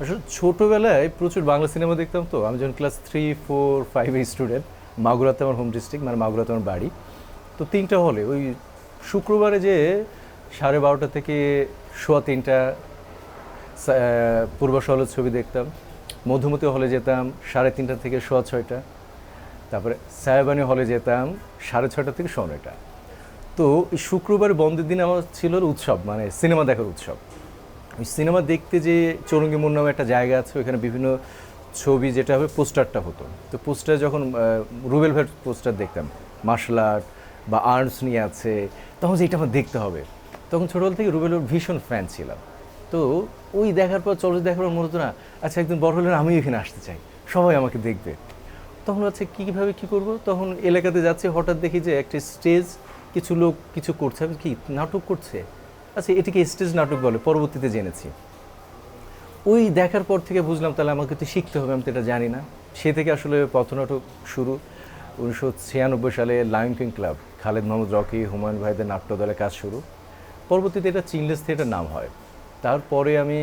আসলে ছোটোবেলায় প্রচুর বাংলা সিনেমা দেখতাম তো। আমি যখন ক্লাস থ্রি ফোর ফাইভের স্টুডেন্ট মাগুরাতে আমার হোম ডিস্ট্রিক্ট মানে মাগুরাতে আমার বাড়ি। তো তিনটা হলে ওই শুক্রবারে যে সাড়ে বারোটা থেকে সোয়া তিনটা সা- আহ, পূর্বাশ হলের ছবি দেখতাম। মধুমতি হলে যেতাম সাড়ে তিনটা থেকে সোয়া ছয়টা। তারপরে সাহেবানি হলে যেতাম সাড়ে ছয়টা থেকে সোয়া নয়টা। তো শুক্রবার বন্ধের দিন আমার ছিল উৎসব মানে সিনেমা দেখার উৎসব। ওই সিনেমা দেখতে যে চৌরঙ্গি মোড় নামে একটা জায়গা আছে, ওইখানে বিভিন্ন ছবি, যেটা হবে পোস্টারটা হতো। তো পোস্টার যখন রুবেল ভাইয়ের পোস্টার দেখতাম, মার্শাল আর্ট বা আর্টস নিয়ে আছে, তখন যে এটা আমার দেখতে হবে। তখন ছোটোবেলা থেকে রুবেলের ভীষণ ফ্যান ছিলাম। তো ওই দেখার পর, চলচ্চিত্র দেখার পর মনে হতো না আচ্ছা একদিন বড় হলে আমি এখানে আসতে চাই, সবাই আমাকে দেখবে। তখন হচ্ছে কীভাবে কী করব? তখন এলাকাতে যাচ্ছে, হঠাৎ দেখি যে একটা স্টেজ, কিছু লোক কিছু করছে। কি, নাটক করছে? আচ্ছা এটিকে স্টেজ নাটক বলে, পরবর্তীতে জেনেছি। ওই দেখার পর থেকে বুঝলাম, তাহলে আমাকে তো শিখতে হবে, আমি তো এটা জানি না। সে থেকে আসলে পথনাটক শুরু। উনিশশো ছিয়ানব্বই সালে lion king club Khaled Mohammad Rocky, Humayun ভাইদের নাট্যদলে কাজ শুরু। পরবর্তীতে এটা চিনলেস থিয়েটার নাম হয়। তারপরে আমি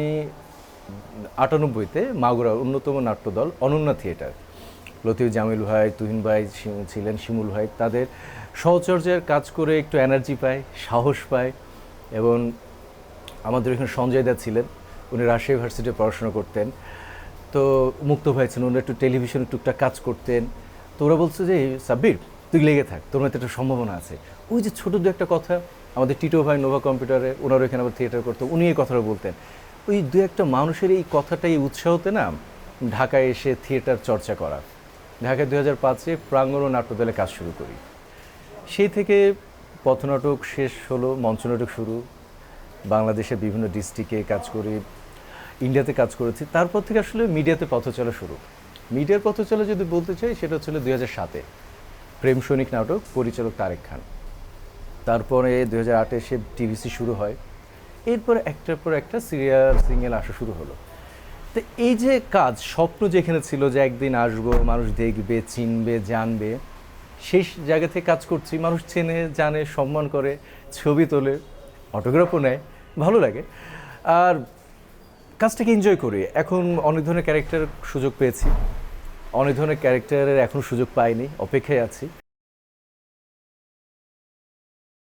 আটানব্বইতে মাগুরার অন্যতম নাট্যদল, অনন্যা থিয়েটার, লতিফ জামিল ভাই, তুহিন ভাই ছিলেন শিমুল ভাই, তাদের সহচর্যের কাজ করে একটু এনার্জি পায়, সাহস পায়। এবং আমাদের এখানে সঞ্জয় দা ছিলেন, উনি রাজশাহী ইউনিভার্সিটিতে পড়াশোনা করতেন। তো মুক্ত ভাই ছিলেন, উনি একটু টেলিভিশনে টুকটাক কাজ করতেন। তো ওরা বলছে যে, সাব্বির, তুই লেগে থাক, তোর মধ্যে একটা সম্ভাবনা আছে। ওই যে ছোটো দু একটা কথা, আমাদের টিটো ভাই নোভা কম্পিউটারে ওনারও এখানে আবার থিয়েটার করতো, উনি এই কথাটা বলতেন। ওই দু একটা মানুষের এই কথাটাই উৎসাহতে না, ঢাকায় এসে থিয়েটার চর্চা করা। ঢাকায় দু হাজার পাঁচে প্রাঙ্গণ ও নাট্যদলে কাজ শুরু করি। সেই থেকে পথনাটক শেষ হলো, মঞ্চনাটক শুরু। বাংলাদেশের বিভিন্ন ডিস্ট্রিক্টে কাজ করি, ইন্ডিয়াতে কাজ করেছি। তারপর থেকে আসলে মিডিয়াতে পথ চলা শুরু। মিডিয়ার পথ চলা যদি বলতে চাই, সেটা হচ্ছিল দুই হাজার সাতে। প্রেম সৈনিক নাটক, পরিচালক তারেক খান। তারপরে দুই হাজার আটে সে টিভিসি শুরু হয়। এরপর একটার পর একটা সিরিয়াল, সিঙ্গেল আসা শুরু হলো। তো এই যে কাজ, স্বপ্ন যেখানে ছিল যে একদিন আসব, মানুষ দেখবে, চিনবে, জানবে সেই জায়গাতে কাজ করছি, মানুষ চেনে, জানে, সম্মান করে, ছবি তোলে অটোগ্রাফও নেয়, ভালো লাগে। আর কাজটাকে এনজয় করি। এখন অনেক ধরনের ক্যারেক্টার সুযোগ পেয়েছি। অনেক ধরনের ক্যারেক্টারের এখন সুযোগ পাইনি, অপেক্ষায় আছি।